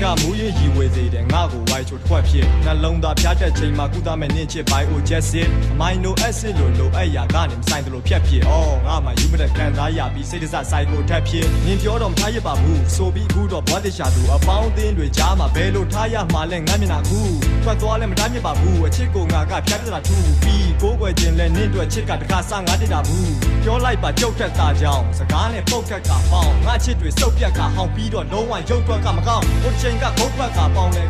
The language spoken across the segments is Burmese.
စ်ကမူရင်ရီဝေစေတယ်ငါ့ကို ဝိုက်ချိုတစ်ခွက်ဖြစ်နှလုံးသားဖျားတဲ့ချိန်မှာကုသမဲ့နင့်ချစ် bio acid amino acid လို့လိုအပ်ရာကနေမဆိုင်တယ်လို့ဖြတ်ဖြစ်အော်ငါမှယူမတဲ့ခံစားရပြီးစိတ်တစဆိုင်ကိုထက်ဖြစ်နင်ပြောတော့မထားရပါဘူးဆိုပြီးအခုတော့ဘွားတိရှာသူအပေါင်းအသင်းတွေကြားမှာဘယ်လိုထားရမှာလဲငါမျက်နှာခုထွက်သွားလဲမတားမြစ်ပါဘူးအချစ်ကိုငါကဖျားပြတာထူပြီးကိုယ်ွယ်ခြင်းလဲနင့်အတွက်ချစ်ကတခါစငါတိတာဘူးပြောလိုက်ပါကြုတ်ထက်သားကြောင်းစကားနဲ့ပုတ်ခက်ကပေါင်းငါချစ်တွေစုပ်ပြက်ကဟောင်းပြီးတော့လုံးဝရုပ်ထွက်ကမကောင်းဟိုချိန်ကဘုတ်ထွက်ကပေါင်းလဲအ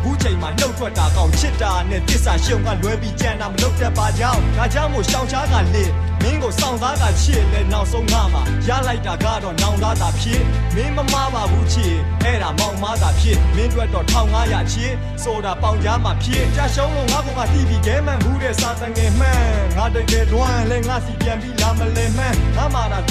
ခုချိ န်မှာနှုတ်ထွက်တာကောင်းချစ်တာနဲ့တစ္ဆာရှုံကလွဲပြီးကြံတာမလုပ်တတ်ပါကြောင်းဒါကြောင့်မို့ရှောင်ချားကလေးမင်းကိုစောင့်သားကချစ်လဲနောက်ဆုံးငါမှာရလိုက်တာကတော့နောင်သားသာဖြစ်မင်းမမပါဘူးချစ်အဲ့ဒါမောင်မသာဖြစ်မင်းတို့တော့1500ချစ်ဆိုတာပေါင်ကြားမှာဖြစ်ကြရှုံးလို့ငါကတီးပြီးခဲမှန်ဘူးတဲ့စာတငယ်မှန်ငါတကယ်တွန်းလဲငါစီပြန်ပြီးလာမလဲမှန်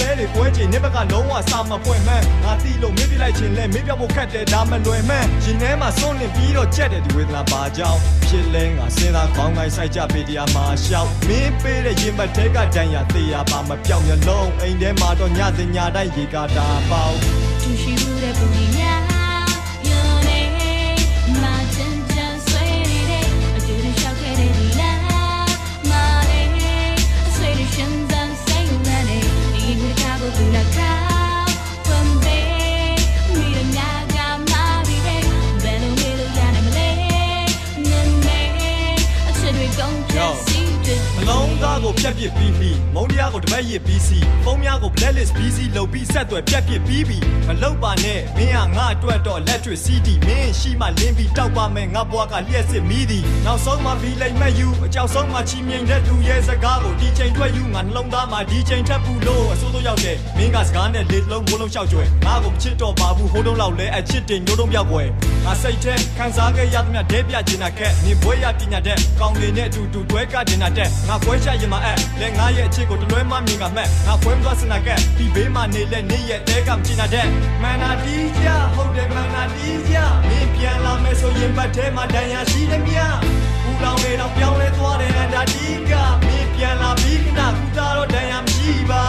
ငါမာတာတဲတွေကွဲချင်နေဘက်ကလုံးဝစာမပွင့်မှန်ငါတီးလို့မေးပြလိုက်ချင်လဲမေးပြဖို့ခက်တယ်ဒါမလွယ်မှန်ရင်ထဲမှာစွန့်လင့်ပြီးတော့ချက်တယ်ဒီဝေဒနာပါကြောင်းဖြစ်လဲငါစဉ်းစားခေါင်းကိုင်းဆိုင်ကြပေတရားမှာရှောက်မင်းပေးတဲ့ရင်မတဲကတန်ရသေးရပါမပြောင်းမျလုံးအိမ်ထဲမှာတော့ညစင်ညတိုင်းရေကာတာပေါင်းသူရှိမှုတဲ့ပူရီ အ ချစ်တွေကုန်ပြည့်စည်တဲ့မလုံးသားကိုဖြတ်ပစ်ပြီးပြီမုံတရားကိုတပတ်ရစ်ပြီးစီဖုံးများကို blacklist ပြီးစီလုပ်ပြီးဆက်သွယ်ဖြတ်ပစ်ပြီးပြီမလောက်ပါနဲ့မင်းကငါအတွက်တော့ electric CD မင်းရှိမှလင်းပြီးတောက်ပါမယ်ငါဘွားကလျှက်စစ်မီးသည်နောက်ဆုံးမှပြီးလိုက်မဲ့ယူအကြောက်ဆုံးမှချီမြိန်တဲ့သူရဲ့စကားကိုဒီချိန်ထွက်ယူငါနှလုံးသားမှာဒီချိန်ထပ်ဘူးလို့အစိုးစိုးရောက်တဲ့မင်းကစကားနဲ့လေလုံးမိုးလုံးလျှောက်ကြွယ်ငါကိုမချစ်တော့ပါဘူးဟိုးတုံးလောက်လဲအချစ်တင်ညိုးတုံးပြောက်ွယ်ငါစိတ်ထဲခံစားခဲ့ရသမျှဒဲပြချင်တာကဲမြင်ပွဲရပညာတဲ့ကောင်းနေတဲ့အတူတူတွဲကတင်တာတဲ့ငါခွဲချရင်မအဲ့လဲငါရဲ့အချစ်ကိုတလွဲမှမြင်ကမှက်ငါခွဲမသွားစနာကဲဒီဘေးမှာနေလဲနေရဲ့တဲကမချင်တာတဲ့မန္နာတီးကြဟုတ်တယ်မန္နာတီးကြမင်းပြန်လာမယ်ဆိုရင်ဘတ်ထဲမှာဒဏ်ရာရှိတယ်မြ